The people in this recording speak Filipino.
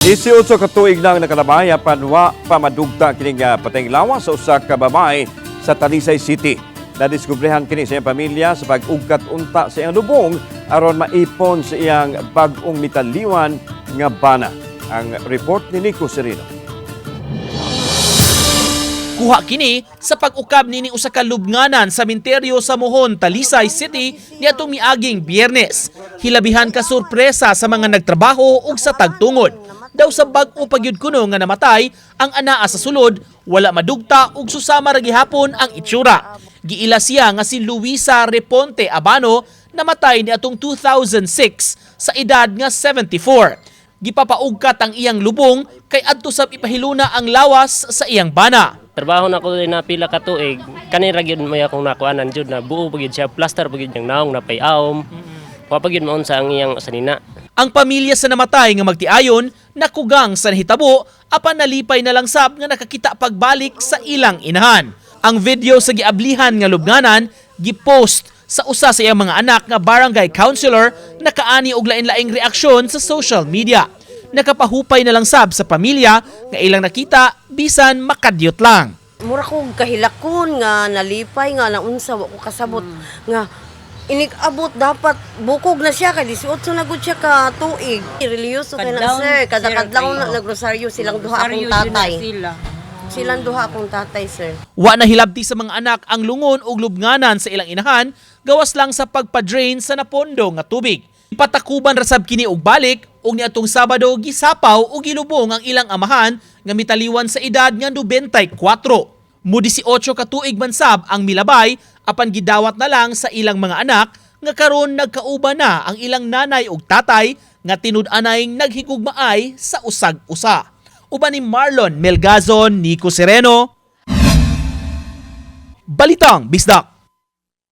18 ka tuig nang nakalabay panwa pamadugta kining uh, patayng lawas sa usa ka babae sa Talisay City. Nadiskubrehan kini sa iyang pamilya sa pag-ugkat unta sa iyang lubong aron maipon sa iyang bag-ong mitaliwan nga bana. Ang report ni Nico Serino. Kuha kini sa pag-ukab nini usa ka lubnganan sa minteryo sa Mohon, Talisay City niadtong miaging Biyernes. Hilabihan ka sorpresa sa mga nagtrabaho ug sa tagtungod. Daw sa bag-o pagyud kuno nga namatay ang anaa sa sulod, wala madugta ug susama ra gihapon ang itsura. Giila siya nga si Luisa Reponte Abano namatay ni atong 2006 sa edad nga 74 gipapaugkat ang iyang lubong kay adto sab ipahiluna ang lawas sa iyang bana. Trabaho na ko na pila ka tuig. Kani ra gyud may akong nakuanan jud na buo pagid siya plaster pagid niyang naong na payawom. Wa pagid maon sa ang iyang sanina. Ang pamilya sa namatay nga magtiayon nakugang sa nahitabo apan nalipay na lang sab nga nakakita pagbalik sa ilang inahan. Ang video sa giablihan nga lubnganan gipost sa usa sa iyang mga anak nga barangay councilor nakaani og lain-laing reaksyon sa social media. Nakapahupay na lang sab sa pamilya nga ilang nakita bisan makadyot lang. mura ko kahilakon nga nalipay nga naunsa wa ko kasabot nga inig-abot dapat bukog na siya kay 18 na gud siya ka tuig. Reliyoso kay na sir kada kadlaw na nagrosaryo silang duha akong tatay. Sila. Silang duha akong tatay sir. Wa na hilabti sa mga anak ang lungon ug lubnganan sa ilang inahan gawas lang sa pagpa-drain sa napondo nga tubig. Ipatakuban ra sab kini og balik ug niadtong Sabado gisapaw ug gilubong ang ilang amahan nga mitaliwan sa edad nga 94. Mo 18 ka tuig man sab ang milabay apan gidawat na lang sa ilang mga anak nga karon nagkauban na ang ilang nanay ug tatay nga tinud-anay naghigugmaay sa usag-usa. Uban ni Marlon Melgazon, Nico Sereno, Balitang Bisdak.